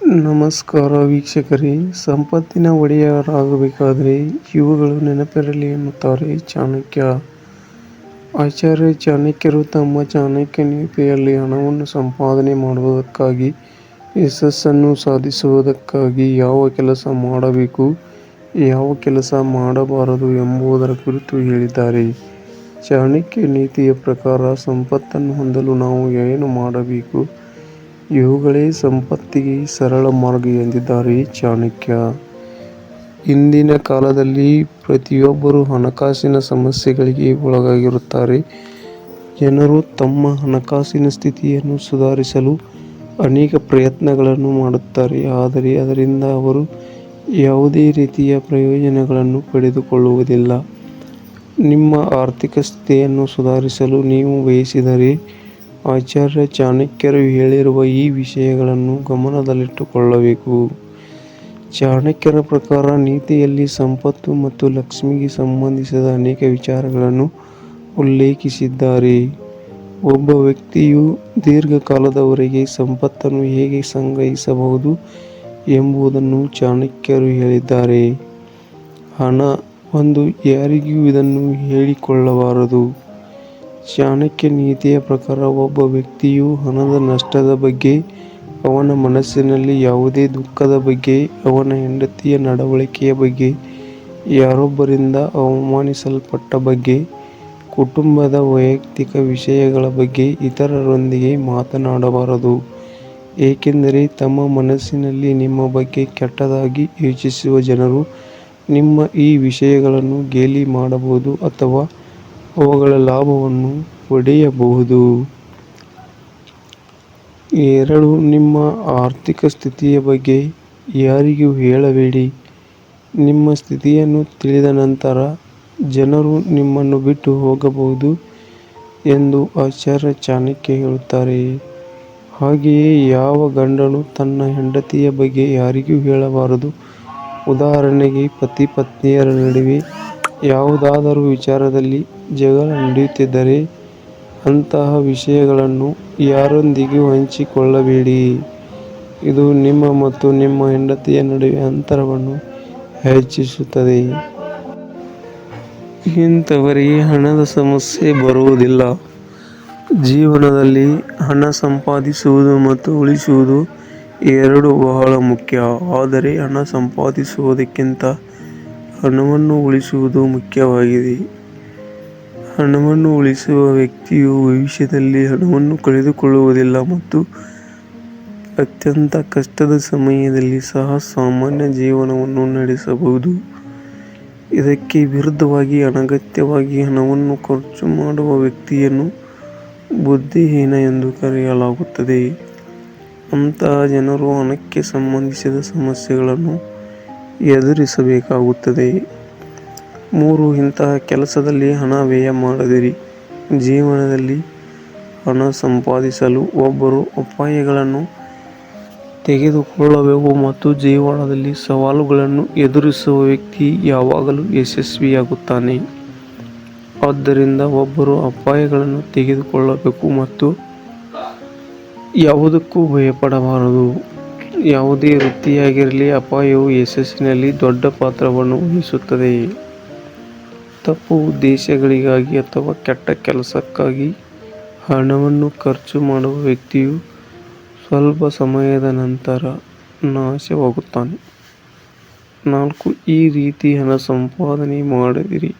ನಮಸ್ಕಾರ ವೀಕ್ಷಕರೇ. ಸಂಪತ್ತಿನ ಒಡೆಯರಾಗಬೇಕಾದರೆ ಇವುಗಳು ನೆನಪಿರಲಿ ಎನ್ನುತ್ತಾರೆ ಚಾಣಕ್ಯ. ಆಚಾರ್ಯ ಚಾಣಕ್ಯರು ತಮ್ಮ ಚಾಣಕ್ಯ ನೀತಿಯಲ್ಲಿ ಹಣವನ್ನು ಸಂಪಾದನೆ ಮಾಡುವುದಕ್ಕಾಗಿ, ಯಶಸ್ಸನ್ನು ಸಾಧಿಸುವುದಕ್ಕಾಗಿ ಯಾವ ಕೆಲಸ ಮಾಡಬೇಕು, ಯಾವ ಕೆಲಸ ಮಾಡಬಾರದು ಎಂಬುದರ ಕುರಿತು ಹೇಳಿದ್ದಾರೆ. ಚಾಣಕ್ಯ ನೀತಿಯ ಪ್ರಕಾರ ಸಂಪತ್ತನ್ನು ಹೊಂದಲು ನಾವು ಏನು ಮಾಡಬೇಕು ಇವುಗಳೇ ಸಂಪತ್ತಿಗೆ ಸರಳ ಮಾರ್ಗ ಎಂದಿದ್ದಾರೆ ಚಾಣಕ್ಯ. ಇಂದಿನ ಕಾಲದಲ್ಲಿ ಪ್ರತಿಯೊಬ್ಬರೂ ಹಣಕಾಸಿನ ಸಮಸ್ಯೆಗಳಿಗೆ ಒಳಗಾಗಿರುತ್ತಾರೆ. ಜನರು ತಮ್ಮ ಹಣಕಾಸಿನ ಸ್ಥಿತಿಯನ್ನು ಸುಧಾರಿಸಲು ಅನೇಕ ಪ್ರಯತ್ನಗಳನ್ನು ಮಾಡುತ್ತಾರೆ. ಆದರೆ ಅದರಿಂದ ಅವರು ಯಾವುದೇ ರೀತಿಯ ಪ್ರಯೋಜನಗಳನ್ನು ಪಡೆದುಕೊಳ್ಳುವುದಿಲ್ಲ. ನಿಮ್ಮ ಆರ್ಥಿಕ ಸ್ಥಿತಿಯನ್ನು ಸುಧಾರಿಸಲು ನೀವು ಬಯಸಿದರೆ ಆಚಾರ್ಯ ಚಾಣಕ್ಯರು ಹೇಳಿರುವ ಈ ವಿಷಯಗಳನ್ನು ಗಮನದಲ್ಲಿಟ್ಟುಕೊಳ್ಳಬೇಕು. ಚಾಣಕ್ಯರ ಪ್ರಕಾರ ನೀತಿಯಲ್ಲಿ ಸಂಪತ್ತು ಮತ್ತು ಲಕ್ಷ್ಮಿಗೆ ಸಂಬಂಧಿಸಿದ ಅನೇಕ ವಿಚಾರಗಳನ್ನು ಉಲ್ಲೇಖಿಸಿದ್ದಾರೆ. ಒಬ್ಬ ವ್ಯಕ್ತಿಯು ದೀರ್ಘಕಾಲದವರೆಗೆ ಸಂಪತ್ತನ್ನು ಹೇಗೆ ಸಂಗ್ರಹಿಸಬಹುದು ಎಂಬುದನ್ನು ಚಾಣಕ್ಯರು ಹೇಳಿದ್ದಾರೆ. ಹಣ, ಒಂದು ಯಾರಿಗೂ ಇದನ್ನು ಹೇಳಿಕೊಳ್ಳಬಾರದು. ಚಾಣಕ್ಯ ನೀತಿಯ ಪ್ರಕಾರ ಒಬ್ಬ ವ್ಯಕ್ತಿಯು ಹಣದ ನಷ್ಟದ ಬಗ್ಗೆ, ಅವನ ಮನಸ್ಸಿನಲ್ಲಿ ಯಾವುದೇ ದುಃಖದ ಬಗ್ಗೆ, ಅವನ ಹೆಂಡತಿಯ ನಡವಳಿಕೆಯ ಬಗ್ಗೆ, ಯಾರೊಬ್ಬರಿಂದ ಅವಮಾನಿಸಲ್ಪಟ್ಟ ಬಗ್ಗೆ, ಕುಟುಂಬದ ವೈಯಕ್ತಿಕ ವಿಷಯಗಳ ಬಗ್ಗೆ ಇತರರೊಂದಿಗೆ ಮಾತನಾಡಬಾರದು. ಏಕೆಂದರೆ ತಮ್ಮ ಮನಸ್ಸಿನಲ್ಲಿ ನಿಮ್ಮ ಬಗ್ಗೆ ಕೆಟ್ಟದಾಗಿ ಯೋಚಿಸುವ ಜನರು ನಿಮ್ಮ ಈ ವಿಷಯಗಳನ್ನು ಗೇಲಿ ಮಾಡಬಹುದು ಅಥವಾ ಅವುಗಳ ಲಾಭವನ್ನು ಪಡೆಯಬಹುದು. ಎರಡು, ನಿಮ್ಮ ಆರ್ಥಿಕ ಸ್ಥಿತಿಯ ಬಗ್ಗೆ ಯಾರಿಗೂ ಹೇಳಬೇಡಿ. ನಿಮ್ಮ ಸ್ಥಿತಿಯನ್ನು ತಿಳಿದ ನಂತರ ಜನರು ನಿಮ್ಮನ್ನು ಬಿಟ್ಟು ಹೋಗಬಹುದು ಎಂದು ಆಚಾರ್ಯ ಚಾಣಕ್ಯ ಹೇಳುತ್ತಾರೆ. ಹಾಗೆಯೇ ಯಾವ ಗಂಡನು ತನ್ನ ಹೆಂಡತಿಯ ಬಗ್ಗೆ ಯಾರಿಗೂ ಹೇಳಬಾರದು. ಉದಾಹರಣೆಗೆ ಪತಿ ಪತ್ನಿಯರ ನಡುವೆ ಯಾವುದಾದರೂ ವಿಚಾರದಲ್ಲಿ ಜಗಳ ನಡೆಯುತ್ತಿದ್ದರೆ ಅಂತಹ ವಿಷಯಗಳನ್ನು ಯಾರೊಂದಿಗೂ ಹಂಚಿಕೊಳ್ಳಬೇಡಿ. ಇದು ನಿಮ್ಮ ಮತ್ತು ನಿಮ್ಮ ಹೆಂಡತಿಯ ನಡುವೆ ಅಂತರವನ್ನು ಹೆಚ್ಚಿಸುತ್ತದೆ. ಇಂಥವರಿಗೆ ಹಣದ ಸಮಸ್ಯೆ ಬರುವುದಿಲ್ಲ. ಜೀವನದಲ್ಲಿ ಹಣ ಸಂಪಾದಿಸುವುದು ಮತ್ತು ಉಳಿಸುವುದು ಎರಡೂ ಬಹಳ ಮುಖ್ಯ. ಆದರೆ ಹಣ ಸಂಪಾದಿಸುವುದಕ್ಕಿಂತ ಹಣವನ್ನು ಉಳಿಸುವುದು ಮುಖ್ಯವಾಗಿದೆ. ಹಣವನ್ನು ಉಳಿಸುವ ವ್ಯಕ್ತಿಯು ಭವಿಷ್ಯದಲ್ಲಿ ಹಣವನ್ನು ಕಳೆದುಕೊಳ್ಳುವುದಿಲ್ಲ ಮತ್ತು ಅತ್ಯಂತ ಕಷ್ಟದ ಸಮಯದಲ್ಲಿ ಸಹ ಸಾಮಾನ್ಯ ಜೀವನವನ್ನು ನಡೆಸಬಹುದು. ಇದಕ್ಕೆ ವಿರುದ್ಧವಾಗಿ ಅನಗತ್ಯವಾಗಿ ಹಣವನ್ನು ಖರ್ಚು ಮಾಡುವ ವ್ಯಕ್ತಿಯನ್ನು ಬುದ್ಧಿಹೀನ ಎಂದು ಕರೆಯಲಾಗುತ್ತದೆ. ಅಂತಹ ಜನರು ಹಣಕ್ಕೆ ಸಂಬಂಧಿಸಿದ ಸಮಸ್ಯೆಗಳನ್ನು ಎದುರಿಸಬೇಕಾಗುತ್ತದೆ. ಮೂರು, ಇಂತಹ ಕೆಲಸದಲ್ಲಿ ಹಣ ವ್ಯಯ ಮಾಡದಿರಿ. ಜೀವನದಲ್ಲಿ ಹಣ ಸಂಪಾದಿಸಲು ಒಬ್ಬರು ಅಪಾಯಗಳನ್ನು ತೆಗೆದುಕೊಳ್ಳಬೇಕು ಮತ್ತು ಜೀವನದಲ್ಲಿ ಸವಾಲುಗಳನ್ನು ಎದುರಿಸುವ ವ್ಯಕ್ತಿ ಯಾವಾಗಲೂ ಯಶಸ್ವಿಯಾಗುತ್ತಾನೆ. ಆದ್ದರಿಂದ ಒಬ್ಬರು ಅಪಾಯಗಳನ್ನು ತೆಗೆದುಕೊಳ್ಳಬೇಕು ಮತ್ತು ಯಾವುದಕ್ಕೂ ಭಯಪಡಬಾರದು. ಯಾವುದೇ ವೃತ್ತಿಯಾಗಿರಲಿ, ಅಪಾಯವು ಯಶಸ್ಸಿನಲ್ಲಿ ದೊಡ್ಡ ಪಾತ್ರವನ್ನು ವಹಿಸುತ್ತದೆ. ತಪ್ಪು ಉದ್ದೇಶಗಳಿಗಾಗಿ ಅಥವಾ ಕೆಟ್ಟ ಕೆಲಸಕ್ಕಾಗಿ ಹಣವನ್ನು ಖರ್ಚು ಮಾಡುವ ವ್ಯಕ್ತಿಯು ಸ್ವಲ್ಪ ಸಮಯದ ನಂತರ ನಾಶವಾಗುತ್ತಾನೆ. ನಾಲ್ಕು, ಈ ರೀತಿ ಹಣ ಸಂಪಾದನೆ ಮಾಡದಿರಿ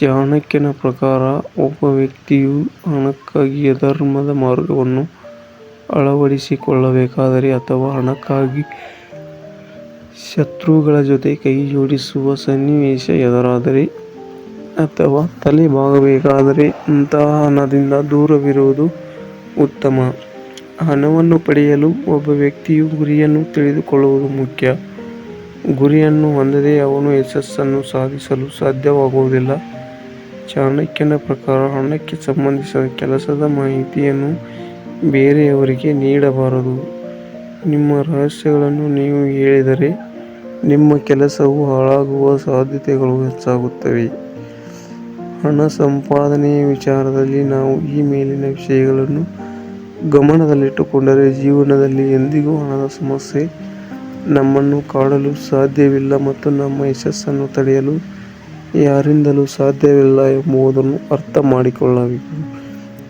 ಚಾಣಕ್ಯನ ಪ್ರಕಾರ, ಒಬ್ಬ ವ್ಯಕ್ತಿಯು ಹಣಕ್ಕಾಗಿ ಅಧರ್ಮದ ಮಾರ್ಗವನ್ನು ಅಳವಡಿಸಿಕೊಳ್ಳಬೇಕಾದರೆ ಅಥವಾ ಹಣಕ್ಕಾಗಿ ಶತ್ರುಗಳ ಜೊತೆ ಕೈಜೋಡಿಸುವ ಸನ್ನಿವೇಶ ಎದುರಾದರೆ ಅಥವಾ ತಲೆ ಬಾಗಬೇಕಾದರೆ ಅಂತಹ ಹಣದಿಂದ ದೂರವಿರುವುದು ಉತ್ತಮ. ಹಣವನ್ನು ಪಡೆಯಲು ಒಬ್ಬ ವ್ಯಕ್ತಿಯು ಗುರಿಯನ್ನು ತಿಳಿದುಕೊಳ್ಳುವುದು ಮುಖ್ಯ. ಗುರಿಯನ್ನು ಹೊಂದದೆ ಅವನು ಯಶಸ್ಸನ್ನು ಸಾಧಿಸಲು ಸಾಧ್ಯವಾಗುವುದಿಲ್ಲ. ಚಾಣಕ್ಯನ ಪ್ರಕಾರ ಹಣಕ್ಕೆ ಸಂಬಂಧಿಸಿದ ಕೆಲಸದ ಮಾಹಿತಿಯನ್ನು ಬೇರೆಯವರಿಗೆ ನೀಡಬಾರದು ನಿಮ್ಮ ರಹಸ್ಯಗಳನ್ನು ನೀವು ಹೇಳಿದರೆ ನಿಮ್ಮ ಕೆಲಸವು ಹಾಳಾಗುವ ಸಾಧ್ಯತೆಗಳು ಹೆಚ್ಚಾಗುತ್ತವೆ ಹಣ ಸಂಪಾದನೆಯ ವಿಚಾರದಲ್ಲಿ ನಾವು ಈ ಮೇಲಿನ ವಿಷಯಗಳನ್ನು ಗಮನದಲ್ಲಿಟ್ಟುಕೊಂಡರೆ ಜೀವನದಲ್ಲಿ ಎಂದಿಗೂ ಹಣದ ಸಮಸ್ಯೆ ನಮ್ಮನ್ನು ಕಾಡಲು ಸಾಧ್ಯವಿಲ್ಲ ಮತ್ತು ನಮ್ಮ ಯಶಸ್ಸನ್ನು ತಡೆಯಲು ಯಾರಿಂದಲೂ ಸಾಧ್ಯವಿಲ್ಲ ಎಂಬುದನ್ನು ಅರ್ಥ ಮಾಡಿಕೊಳ್ಳಬೇಕು.